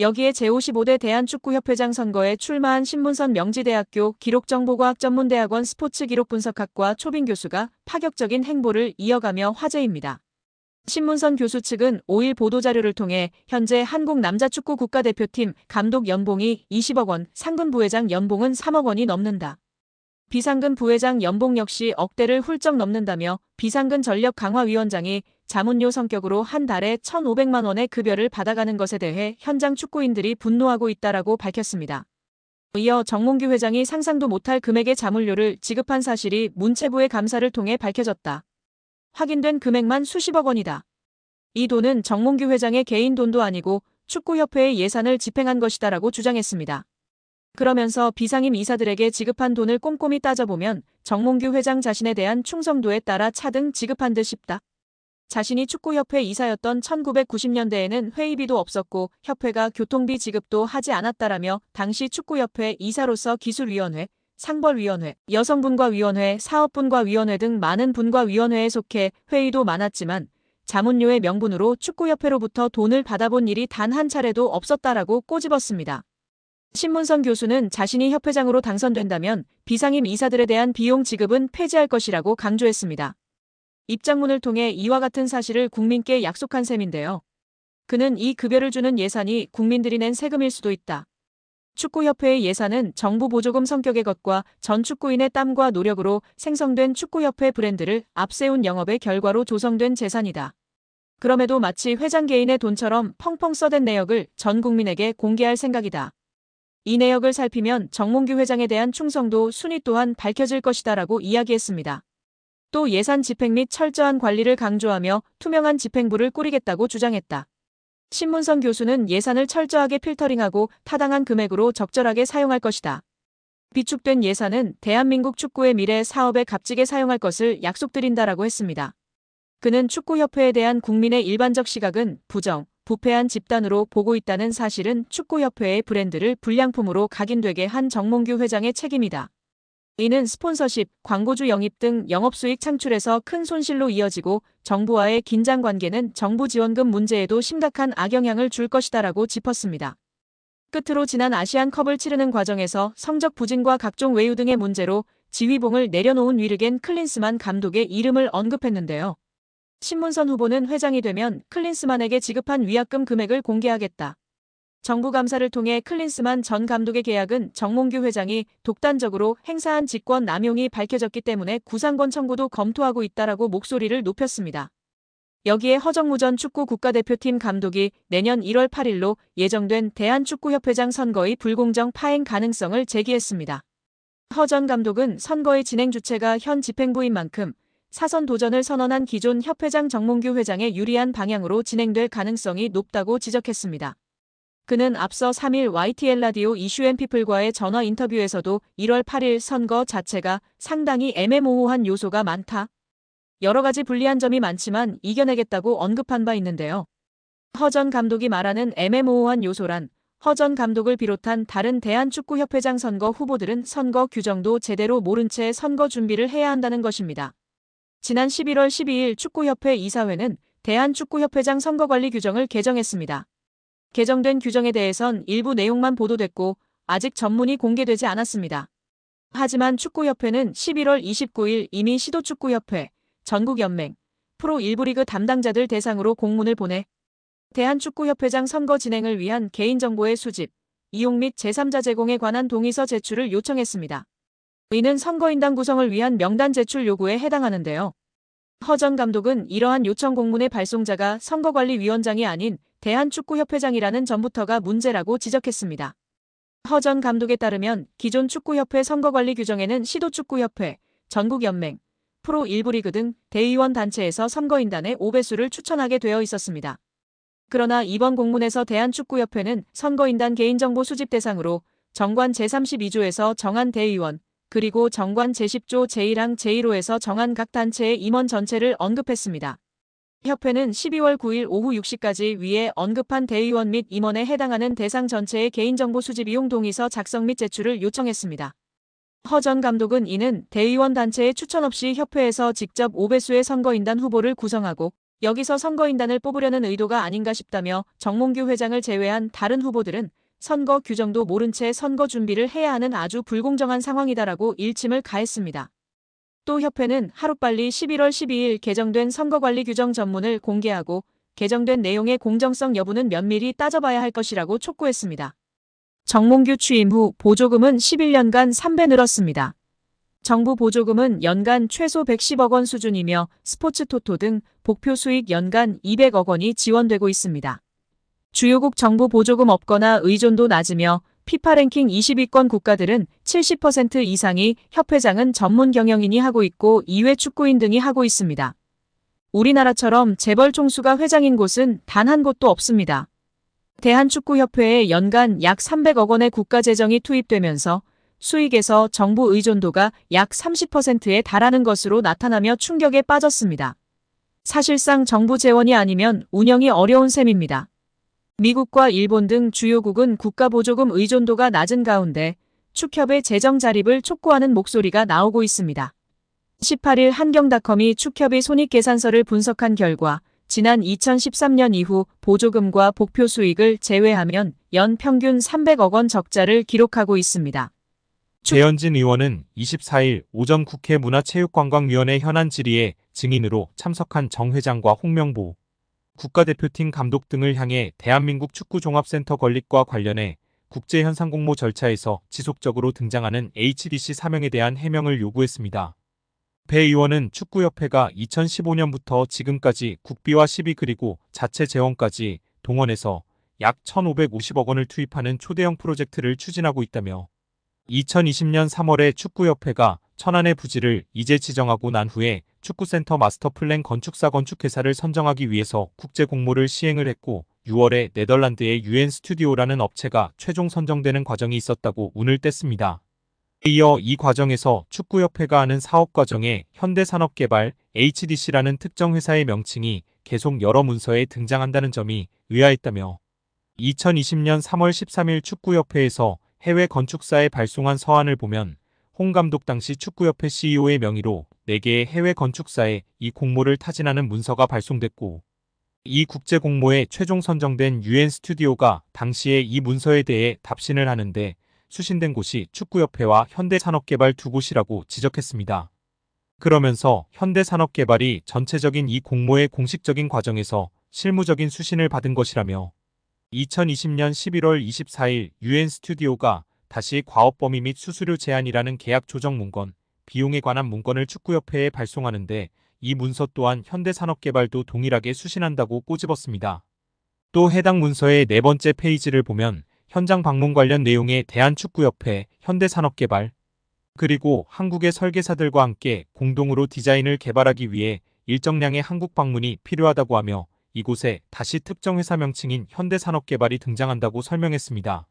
여기에 제55대 대한축구협회장 선거에 출마한 신문선 명지대학교 기록정보과학전문대학원 스포츠기록분석학과 초빙 교수가 파격적인 행보를 이어가며 화제입니다. 신문선 교수 측은 5일 보도자료를 통해 현재 한국 남자축구 국가대표팀 감독 연봉이 20억 원, 상근 부회장 연봉은 3억 원이 넘는다. 비상근 부회장 연봉 역시 억대를 훌쩍 넘는다며 비상근 전력강화위원장이 자문료 성격으로 한 달에 1,500만 원의 급여를 받아가는 것에 대해 현장 축구인들이 분노하고 있다라고 밝혔습니다. 이어 정몽규 회장이 상상도 못할 금액의 자문료를 지급한 사실이 문체부의 감사를 통해 밝혀졌다. 확인된 금액만 수십억 원이다. 이 돈은 정몽규 회장의 개인 돈도 아니고 축구협회의 예산을 집행한 것이다라고 주장했습니다. 그러면서 비상임 이사들에게 지급한 돈을 꼼꼼히 따져보면 정몽규 회장 자신에 대한 충성도에 따라 차등 지급한 듯 싶다. 자신이 축구협회 이사였던 1990년대에는 회의비도 없었고 협회가 교통비 지급도 하지 않았다라며 당시 축구협회 이사로서 기술위원회, 상벌위원회, 여성분과위원회, 사업분과위원회 등 많은 분과위원회에 속해 회의도 많았지만 자문료의 명분으로 축구협회로부터 돈을 받아본 일이 단 한 차례도 없었다라고 꼬집었습니다. 신문선 교수는 자신이 협회장으로 당선된다면 비상임 이사들에 대한 비용 지급은 폐지할 것이라고 강조했습니다. 입장문을 통해 이와 같은 사실을 국민께 약속한 셈인데요. 그는 이 급여를 주는 예산이 국민들이 낸 세금일 수도 있다. 축구협회의 예산은 정부 보조금 성격의 것과 전 축구인의 땀과 노력으로 생성된 축구협회 브랜드를 앞세운 영업의 결과로 조성된 재산이다. 그럼에도 마치 회장 개인의 돈처럼 펑펑 써댄 내역을 전 국민에게 공개할 생각이다. 이 내역을 살피면 정몽규 회장에 대한 충성도 순위 또한 밝혀질 것이다라고 이야기했습니다. 또 예산 집행 및 철저한 관리를 강조하며 투명한 집행부를 꾸리겠다고 주장했다. 신문선 교수는 예산을 철저하게 필터링하고 타당한 금액으로 적절하게 사용할 것이다. 비축된 예산은 대한민국 축구의 미래 사업에 값지게 사용할 것을 약속드린다라고 했습니다. 그는 축구협회에 대한 국민의 일반적 시각은 부정, 부패한 집단으로 보고 있다는 사실은 축구협회의 브랜드를 불량품으로 각인되게 한 정몽규 회장의 책임이다. 이는 스폰서십, 광고주 영입 등 영업수익 창출에서 큰 손실로 이어지고 정부와의 긴장 관계는 정부 지원금 문제에도 심각한 악영향을 줄 것이다라고 짚었습니다. 끝으로 지난 아시안컵을 치르는 과정에서 성적 부진과 각종 외유 등의 문제로 지휘봉을 내려놓은 위르겐 클린스만 감독의 이름을 언급했는데요. 신문선 후보는 회장이 되면 클린스만에게 지급한 위약금 금액을 공개하겠다. 정부 감사를 통해 클린스만 전 감독의 계약은 정몽규 회장이 독단적으로 행사한 직권 남용이 밝혀졌기 때문에 구상권 청구도 검토하고 있다라고 목소리를 높였습니다. 여기에 허정무 전 축구 국가대표팀 감독이 내년 1월 8일로 예정된 대한축구협회장 선거의 불공정 파행 가능성을 제기했습니다. 허 전 감독은 선거의 진행 주체가 현 집행부인 만큼 사선 도전을 선언한 기존 협회장 정몽규 회장에 유리한 방향으로 진행될 가능성이 높다고 지적했습니다. 그는 앞서 3일 YTL 라디오 이슈앤피플과의 전화 인터뷰에서도 1월 8일 선거 자체가 상당히 애매모호한 요소가 많다. 여러 가지 불리한 점이 많지만 이겨내겠다고 언급한 바 있는데요. 허전 감독이 말하는 애매모호한 요소란 허전 감독을 비롯한 다른 대한축구협회장 선거 후보들은 선거 규정도 제대로 모른 채 선거 준비를 해야 한다는 것입니다. 지난 11월 12일 축구협회 이사회는 대한축구협회장 선거관리 규정을 개정했습니다. 개정된 규정에 대해선 일부 내용만 보도됐고 아직 전문이 공개되지 않았습니다. 하지만 축구협회는 11월 29일 이미 시도축구협회, 전국연맹, 프로 1부 리그 담당자들 대상으로 공문을 보내 대한축구협회장 선거 진행을 위한 개인정보의 수집, 이용 및 제3자 제공에 관한 동의서 제출을 요청했습니다. 이는 선거인단 구성을 위한 명단 제출 요구에 해당하는데요. 허전 감독은 이러한 요청 공문의 발송자가 선거관리위원장이 아닌 대한축구협회장이라는 점부터가 문제라고 지적했습니다. 허 전 감독에 따르면 기존 축구협회 선거관리 규정에는 시도축구협회, 전국연맹, 프로 1부 리그 등 대의원 단체에서 선거인단의 5배수를 추천하게 되어 있었습니다. 그러나 이번 공문에서 대한축구협회는 선거인단 개인정보 수집 대상으로 정관 제32조에서 정한 대의원, 그리고 정관 제10조 제1항 제1호에서 정한 각 단체의 임원 전체를 언급했습니다. 협회는 12월 9일 오후 6시까지 위에 언급한 대의원 및 임원에 해당하는 대상 전체의 개인정보 수집 이용 동의서 작성 및 제출을 요청했습니다. 허 전 감독은 이는 대의원 단체의 추천 없이 협회에서 직접 5배수의 선거인단 후보를 구성하고 여기서 선거인단을 뽑으려는 의도가 아닌가 싶다며 정몽규 회장을 제외한 다른 후보들은 선거 규정도 모른 채 선거 준비를 해야 하는 아주 불공정한 상황이다라고 일침을 가했습니다. 또 협회는 하루빨리 11월 12일 개정된 선거관리 규정 전문을 공개하고 개정된 내용의 공정성 여부는 면밀히 따져봐야 할 것이라고 촉구했습니다. 정몽규 취임 후 보조금은 11년간 3배 늘었습니다. 정부 보조금은 연간 최소 110억 원 수준이며 스포츠 토토 등 복표 수익 연간 200억 원이 지원되고 있습니다. 주요국 정부 보조금 없거나 의존도 낮으며 피파 랭킹 20위권 국가들은 70% 이상이 협회장은 전문 경영인이 하고 있고 이외 축구인 등이 하고 있습니다. 우리나라처럼 재벌 총수가 회장인 곳은 단 한 곳도 없습니다. 대한축구협회에 연간 약 300억 원의 국가 재정이 투입되면서 수익에서 정부 의존도가 약 30%에 달하는 것으로 나타나며 충격에 빠졌습니다. 사실상 정부 재원이 아니면 운영이 어려운 셈입니다. 미국과 일본 등 주요국은 국가 보조금 의존도가 낮은 가운데 축협의 재정 자립을 촉구하는 목소리가 나오고 있습니다. 18일 한경닷컴이 축협의 손익계산서를 분석한 결과 지난 2013년 이후 보조금과 복표 수익을 제외하면 연 평균 300억 원 적자를 기록하고 있습니다. 재현진 의원은 24일 오전 국회 문화체육관광위원회 현안 질의에 증인으로 참석한 정 회장과 홍명보 국가대표팀 감독 등을 향해 대한민국 축구종합센터 건립과 관련해 국제현상 공모 절차에서 지속적으로 등장하는 HDC 사명에 대한 해명을 요구했습니다. 배 의원은 축구협회가 2015년부터 지금까지 국비와 시비 그리고 자체 재원까지 동원해서 약 1,550억 원을 투입하는 초대형 프로젝트를 추진하고 있다며 2020년 3월에 축구협회가 천안의 부지를 이제 지정하고 난 후에 축구센터 마스터플랜 건축사 건축회사를 선정하기 위해서 국제 공모를 시행을 했고 6월에 네덜란드의 UN 스튜디오라는 업체가 최종 선정되는 과정이 있었다고 운을 뗐습니다. 이어 이 과정에서 축구협회가 하는 사업 과정에 현대산업개발 HDC라는 특정 회사의 명칭이 계속 여러 문서에 등장한다는 점이 의아했다며 2020년 3월 13일 축구협회에서 해외 건축사에 발송한 서한을 보면 홍 감독 당시 축구협회 CEO의 명의로 4개의 해외 건축사에 이 공모를 타진하는 문서가 발송됐고 이 국제 공모에 최종 선정된 UN 스튜디오가 당시에 이 문서에 대해 답신을 하는데 수신된 곳이 축구협회와 현대산업개발 두 곳이라고 지적했습니다. 그러면서 현대산업개발이 전체적인 이 공모의 공식적인 과정에서 실무적인 수신을 받은 것이라며 2020년 11월 24일 UN 스튜디오가 다시 과업 범위 및 수수료 제한이라는 계약 조정 문건, 비용에 관한 문건을 축구협회에 발송하는데 이 문서 또한 현대산업개발도 동일하게 수신한다고 꼬집었습니다. 또 해당 문서의 네 번째 페이지를 보면 현장 방문 관련 내용에 대한축구협회, 현대산업개발, 그리고 한국의 설계사들과 함께 공동으로 디자인을 개발하기 위해 일정량의 한국 방문이 필요하다고 하며 이곳에 다시 특정 회사 명칭인 현대산업개발이 등장한다고 설명했습니다.